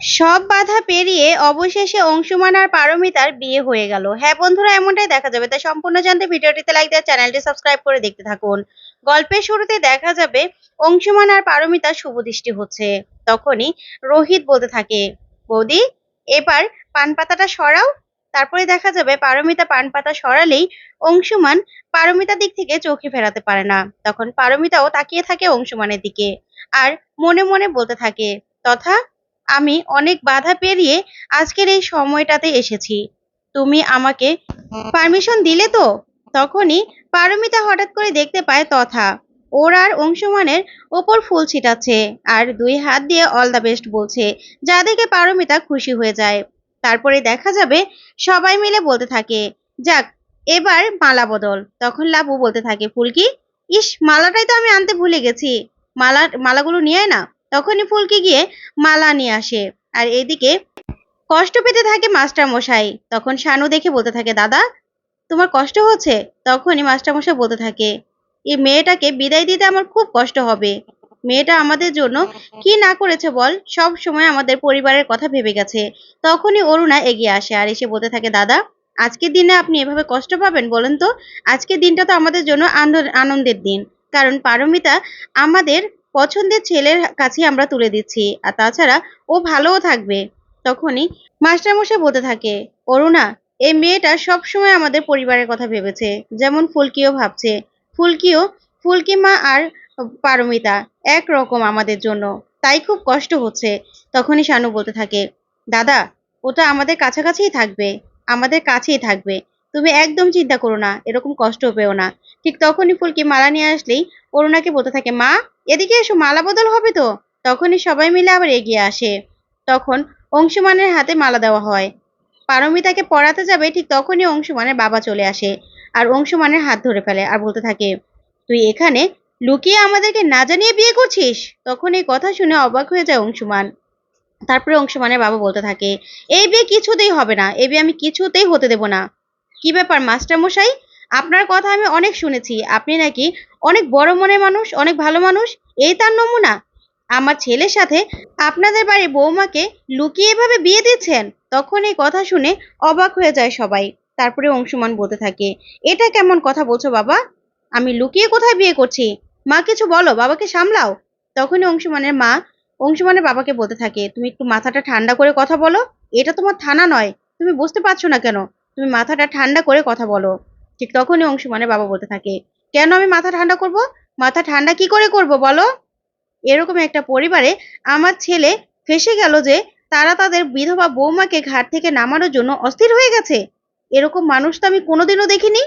সব বাধা পেরিয়ে অবশেষে অংশুমান আর পারমিতার বিয়ে হয়ে গেল। হ্যাঁ বন্ধুরা, এমনটাই দেখা যাবে। তাই সম্পূর্ণ জানতে ভিডিওটিতে লাইক দেওয়া চ্যানেলটি সাবস্ক্রাইব করে দেখতে থাকুন। গল্পের শুরুতে দেখা যাবে অংশুমান আর পারমিতার শুভদৃষ্টি হচ্ছে। তখনই রোহিত বলতে থাকে, বৌদি, এবার পান পাতাটা সরাও। তারপরে দেখা যাবে পারমিতা পান পাতা সরালেই অংশুমান পারমিতার দিক থেকে চোখে ফেরাতে পারে না। তখন পারমিতাও তাকিয়ে থাকে অংশুমানের দিকে আর মনে মনে বলতে থাকে, তথা আমি অনেক বাধা পেরিয়ে আজকের এই সময়টাতে এসেছি। তুমি আমাকে পারমিশন দিলে তো? তখনই পারমিতা হঠাৎ করে দেখতে পায় তথা ওর আর অংশমানের ওপর ফুল ছিটাচ্ছে আর দুই হাত দিয়ে অল দ্য বেস্ট বলছে, যা দেখে পারমিতা খুশি হয়ে যায়। তারপরে দেখা যাবে সবাই মিলে বলতে থাকে, যাক, এবার মালা বদল। তখন লাবু বলতে থাকে, ফুলকি, ইস, মালাটাই তো আমি আনতে ভুলে গেছি। মালা, মালাগুলো নিয়ে না। তখনই ফুলকি গিয়ে মালা নিয়ে আসে। আর এদিকে কষ্ট পেতে থাকে মাস্টার মশাই তখন শানু দেখে বলতে থাকে, দাদা, তোমার কষ্ট হচ্ছে? তখনই মাস্টার মশাই বলতে থাকে, এই মেয়েটাকে বিদায় দিতে আমার খুব কষ্ট হবে। মেয়েটা আমাদের জন্য কি না করেছে বল? সব সময় আমাদের পরিবারের কথা ভেবে গেছে। তখনই অরুণা এগিয়ে আসে আর এসে বলতে থাকে, দাদা, আজকের দিনে আপনি এভাবে কষ্ট পাবেন বলেন তো? আজকের দিনটা তো আমাদের জন্য আনন্দ- আনন্দের দিন। কারণ পারমিতা আমাদের পছন্দের ছেলের কাছে আমরা তুলে দিচ্ছি। আর তাছাড়া ও ভালোও থাকবে। তখনই মাস্টারমশাই বলতে থাকে, অরুণা, এই মেয়েটা সবসময় আমাদের পরিবারের কথা ভেবেছে। যেমন ফুলকিও ভাবছে। ফুলকিও, ফুলকি মা আর পারমিতা একরকম আমাদের জন্য। তাই খুব কষ্ট হচ্ছে। তখনই শানু বলতে থাকে, দাদা, ওটা আমাদের কাছাকাছিই থাকবে। আমাদের কাছেই থাকবে। তুমি একদম চিন্তা করো না, এরকম কষ্ট পেও না। ঠিক তখনই ফুলকি মালা নিয়ে আসলেই অরুণাকে বলতে থাকে, মা, এদিকে এসো, মালা বদল হবে তো? তখনই সবাই মিলে আবার এগিয়ে আসে। তখন অংশুমানের হাতে মালা দেওয়া হয়। পারমিতাকে পড়াতে যাবে, ঠিক তখনই অংশুমানের বাবা চলে আসে আর অংশুমানের হাত ধরে ফেলে আর বলতে থাকে, তুই এখানে লুকিয়ে আমাদেরকে না জানিয়ে বিয়ে করছিস? তখন এই কথা শুনে অবাক হয়ে যায় অংশুমান। তারপরে অংশুমানের বাবা বলতে থাকে, এই বিয়ে কিছুতেই হবে না, এই বিয়ে আমি কিছুতেই হতে দেব না। কি ব্যাপার মাস্টার মশাই আপনার কথা আমি অনেক শুনেছি। আপনি নাকি অনেক বড় মনের মানুষ, অনেক ভালো মানুষ? এই তার নমুনা। আমার ছেলের সাথে আপনাদের বাড়ির বৌমাকে লুকিয়ে এভাবে বিয়ে দিচ্ছেন? তখন এই কথা শুনে অবাক হয়ে যায় সবাই। তারপরে অংশুমান বলতে থাকে, এটা কেমন কথা বলছো বাবা? আমি লুকিয়ে কোথায় বিয়ে করছি? মা, কিছু বলো, বাবাকে সামলাও। তখনই অংশুমানের মা, অংশুমানের বাবাকে বলতে থাকে, তুমি একটু মাথাটা ঠান্ডা করে কথা বলো। এটা তোমার থানা নয়। তুমি বুঝতে পারছ না কেন? তুমি মাথাটা ঠান্ডা করে কথা বলো। ঠিক তখনই অংশুমানের বাবা বলতে থাকে, কেন আমি মাথা ঠান্ডা করব? মাথা ঠান্ডা কি করে করব বলো? এরকম একটা পরিবারে আমার ছেলে ফেসে গেল যে তারা তাদের বিধবা বৌমাকে ঘাট থেকে নামানোর জন্য অস্থির হয়ে গেছে। এরকম মানুষ তো আমি কোনোদিনও দেখিনি।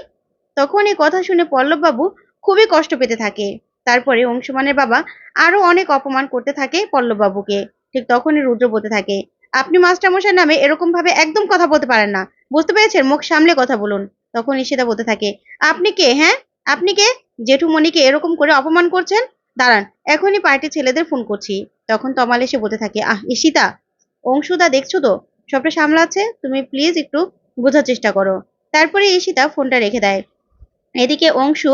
তখন এই কথা শুনে পল্লববাবু খুবই কষ্ট পেতে থাকে। তারপরে অংশুমানের বাবা আরও অনেক অপমান করতে থাকে পল্লববাবুকে। ঠিক তখনই রুদ্র বলতে থাকে, আপনি মাস্টারমশাই নামে এরকম ভাবে একদম কথা বলতে পারেন না। বুঝতে পেরেছেন? মুখ সামলে কথা বলুন। তখন ঈশিতা বলতে থাকে, আপনি কে? হ্যাঁ? আপনি কে? জেঠুমণিকে এরকম করে অপমান করছেন? দাঁড়ান, এখনই পার্টির ছেলেদের ফোন করছি। তখন তমাল এসে বলতে থাকে, আহ ঈশিতা অংশুদা দেখছ তো? সবটা সামলাচ্ছে? তুমি প্লিজ একটু বোঝার চেষ্টা করো। তারপরে ঈশিতা ফোনটা রেখে দেয়। এদিকে অংশু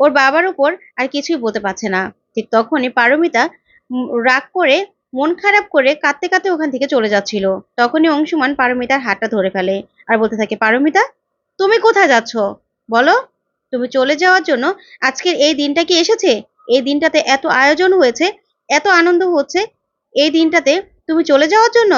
ওর বাবার উপর আর কিছুই বলতে পারছে না। ঠিক তখনই পারমিতা রাগ করে মন খারাপ করে কাঁদতে কাঁদতে ওখান থেকে চলে যাচ্ছিল। তখনই অংশুমান পারমিতার হাতটা ধরে ফেলে আর বলতে থাকে, পারমিতা, তুমি কোথায় যাচ্ছ? বলো, তুমি চলে যাওয়ার জন্য আজকের এই দিনটা কি এসেছে? এই দিনটাতে এত আয়োজন হয়েছে, এত আনন্দ হচ্ছে, এই দিনটাতে তুমি চলে যাওয়ার জন্য?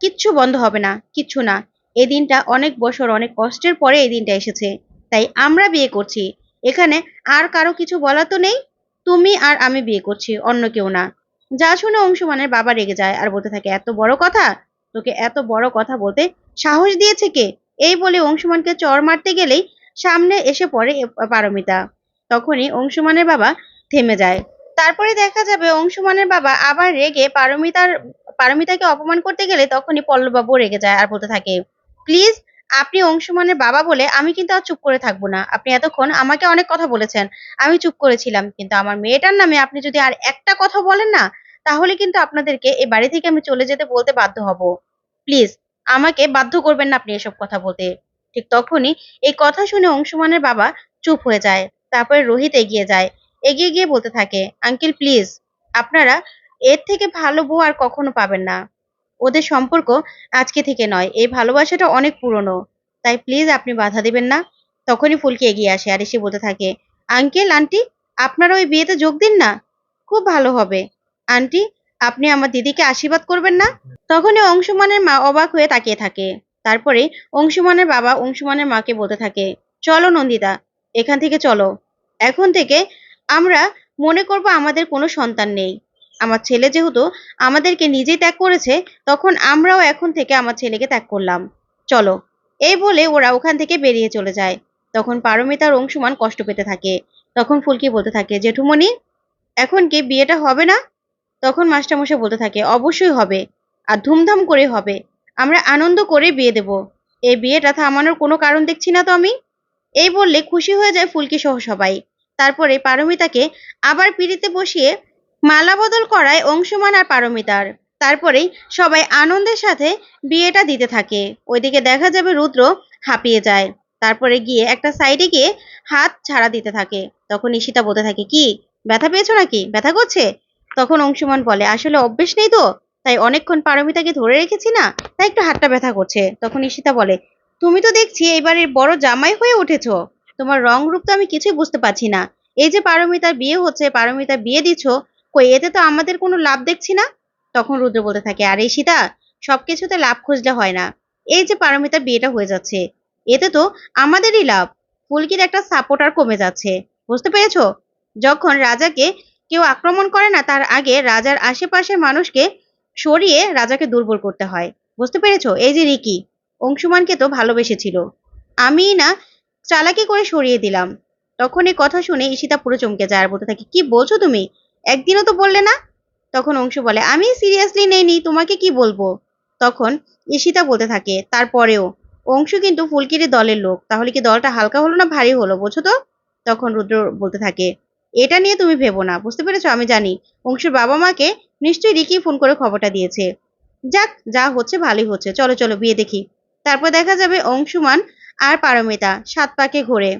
কিচ্ছু বন্ধ হবে না, কিচ্ছু না। এই দিনটা অনেক বছর, অনেক কষ্টের পরে এই দিনটা এসেছে। তাই আমরা বিয়ে করছি। এখানে আর কারও কিছু বলা তো নেই। তুমি আর আমি বিয়ে করছি, অন্য কেউ না। যা শুনে অংশুমানের বাবা রেগে যায় আর বলতে থাকে, এত বড় কথা? তোকে এত বড় কথা বলতে সাহস দিয়েছে কে? এই বলে অংশুমানকে চর মারতে গেলেই সামনে এসে পড়ে পারমিতা। তখনই অংশুমানের বাবা থেমে যায়। তারপরে দেখা যাবে অংশুমানের বাবা আবার রেগে পারমিতার, পারমিতাকে অপমান করতে গেলে তখনই পল্লববাবু রেগে যায় আর বলতে থাকে, প্লিজ, আপনি অংশুমানের বাবা বলে আমি কিন্তু আর চুপ করে থাকব না। আপনি এতক্ষণ আমাকে অনেক কথা বলেছেন, আমি চুপ করেছিলাম। কিন্তু আমার মেয়েটার নামে আপনি যদি আর একটা কথা বলেন না তাহলে কিন্তু আপনাদেরকে এই বাড়ি থেকে আমি চলে যেতে বলতে বাধ্য হব। প্লিজ, আমাকে বাধ্য করবেন না আপনি এসব কথা বলতে। ঠিক তখনই এই কথা শুনে অংশুমানের বাবা চুপ হয়ে যায়, তারপরে রোহিত এগিয়ে যায়। এগিয়ে গিয়ে বলতে থাকে, আঙ্কেল, প্লিজ, আপনারা এর থেকে ভালো বউ আর কখনো পাবেন না। ওদের সম্পর্ক আজকে থেকে নয়, এই ভালোবাসাটা অনেক পুরনো। তাই প্লিজ আপনি বাধা দেবেন না। তখনই ফুলকি এগিয়ে আসে আর এসে বলতে থাকে, আঙ্কেল, আন্টি, আপনারা ওই বিয়েতে যোগ দিন না? খুব ভালো হবে। আন্টি, আপনি আমার দিদিকে আশীর্বাদ করবেন না? তখনই অংশুমানের মা অবাক হয়ে তাকিয়ে থাকে। তারপরে অংশুমানের বাবা অংশুমানের মাকে বলতে থাকে, চলো নন্দিতা, এখান থেকে চলো। এখন থেকে আমরা মনে করব আমাদের কোনো সন্তান নেই। আমার ছেলে যেহেতু আমাদেরকে নিজেই ত্যাগ করেছে, তখন আমরাও এখন থেকে আমার ছেলেকে ত্যাগ করলাম। চলো। এই বলে ওরা ওখান থেকে বেরিয়ে চলে যায়। তখন পারমিতার অংশুমান কষ্ট পেতে থাকে। তখন ফুলকি বলতে থাকে, জেঠুমণি, এখন কি বিয়েটা হবে না? তখন মাস্টারমশাই বলতে থাকে, অবশ্যই হবে আর ধুমধাম করে হবে। আমরা আনন্দ করে বিয়ে দেব। এই বিয়েটা থামানোর কোনো কারণ দেখছি না তো আমি? এই বললে খুশি হয়ে যায় ফুলকি সহ সবাই। তারপরে পারমিতাকে আবার পিড়িতে বসিয়ে মালা বদল করায় অংশুমান আর পারমিতার। তারপরেই সবাই আনন্দের সাথে বিয়েটা দিতে থাকে। ওইদিকে দেখা যাবে রুদ্র হাঁপিয়ে যায়। তারপরে গিয়ে একটা সাইডে গিয়ে হাত ছাড়া দিতে থাকে। তখন ঈশিতা বলতে থাকে, কি, ব্যথা পেয়েছ নাকি? ব্যথা করছে? তখন অংশুমান বলে, আসলে অভ্যেস নেই তো? তাই অনেকক্ষণ পারমিতাকে ধরে রেখেছি না? তাই একটু হাতটা ব্যথা করছে। তখন ঈশিতা বলে, তুমি তো দেখছি এবারের বড় জামাই হয়ে উঠেছ। তোমার রং রূপ তো আমি কিছুই বুঝতে পারছি না। এই যে পারমিতার বিয়ে হচ্ছে পারমিতার বিয়ে দিচ্ছ কই এতে তো আমাদের কোনো লাভ দেখছি না? তখন রুদ্র বলতে থাকে, আরে সীতা সবকিছুতে লাভ খুঁজলে হয় না। এই যে পারমিতার বিয়েটা হয়ে যাচ্ছে, এতে তো আমাদেরই লাভ। ফুলকির একটা সাপোর্টার কমে যাচ্ছে। বুঝতে পেরেছ? যখন রাজাকে কেউ আক্রমণ করে না, তার আগে রাজার আশেপাশের মানুষকে সরিয়ে রাজাকে দুর্বল করতে হয়। বুঝতে পেরেছ? এই যে রিকি, অংশুমানকে তো ভালোবেসেছিল। আমি না চালাকি করে সরিয়ে দিলাম। তখন এই কথা শুনে ঈশিতা পুরো চমকে যায় আর বলতে থাকে, কি বলছো তুমি? একদিনও তো বললে না? তখন অংশু বলে, আমি সিরিয়াসলি নেইনি, তোমাকে কি বলব? তখন ঈশিতা বলতে থাকে, তারপরেও, অংশু কিন্তু ফুলকিরি দলের লোক, তাহলে কি দলটা হালকা হলো না ভারী হলো, বোঝো তো? তখন রুদ্র বলতে থাকে এটা নিয়ে তুমি ভেবো না, বুঝতে পেরেছ? আমি জানি। অংশুর বাবা মাকে নিশ্চয়ই রিকি ফোন করে খবরটা দিয়েছে। যাক, যা হচ্ছে ভালোই হচ্ছে। চলো চলো, বিয়ে দেখি। তারপর দেখা যাবে অংশুমান আর পারমিতা, সাত পাকে ঘোরে।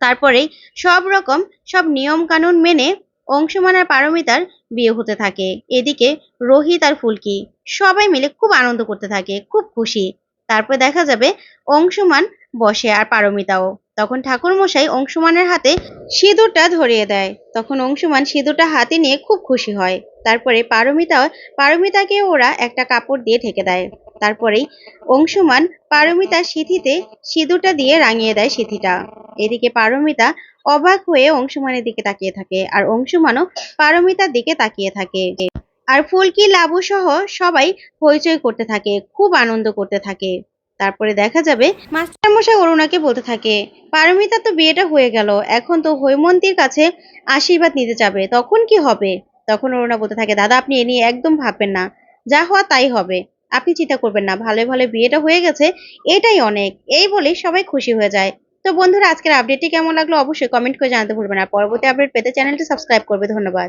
তারপরেই সব রকম, সব নিয়ম কানুন মেনে অংশুমান আর পারমিতার বিয়ে হতে থাকে। এদিকে রোহিত আর ফুলকি সবাই মিলে খুব আনন্দ করতে থাকে, খুব খুশি। তারপর দেখা যাবে অংশুমান বসে আর পারমিতাও। তখন ঠাকুর মশাই অংশুমানের হাতে সিঁদুরটা ধরিয়ে দেয়। তখন অংশুমান সিঁদুরটা হাতে নিয়ে খুব খুশি হয়। তারপরে পারমিতা, পারমিতাকে ওরা একটা কাপড় দিয়ে ঢেকে দেয়। তারপরেই অংশুমান পারমিতার সিথিতে সিঁদুরটা দিয়ে রাঙিয়ে দেয় সিথিটা। এদিকে পারমিতা অবাক হয়ে অংশুমানের দিকে তাকিয়ে থাকে আর অংশুমানও পারমিতার দিকে তাকিয়ে থাকে। আর ফুলকি লাবু সহ সবাই হইচই করতে থাকে, খুব আনন্দ করতে থাকে। তারপরে দেখা যাবে মাস্টারমশাই অরুণাকে বলতে থাকে, পারমিতা, তো বিয়েটা হয়ে গেল, এখন তো হৈমন্তীর কাছে আশীর্বাদ নিতে যাবে, তখন কি হবে? তখন অরুণা বলতে থাকে, দাদা, আপনি এ নিয়ে একদম ভাববেন না, যা হওয়া তাই হবে, আপনি চিন্তা করবেন না, ভালো ভালো বিয়েটা হয়ে গেছে, এটাই অনেক, এই বলে সবাই খুশি হয়ে যায়। তো বন্ধুরা, আজকের আপডেটটি কেমন লাগল অবশ্যই কমেন্ট করে জানাতে ভুলবেন না, পরবর্তী আপডেট পেতে চ্যানেলটি সাবস্ক্রাইব করবে, ধন্যবাদ।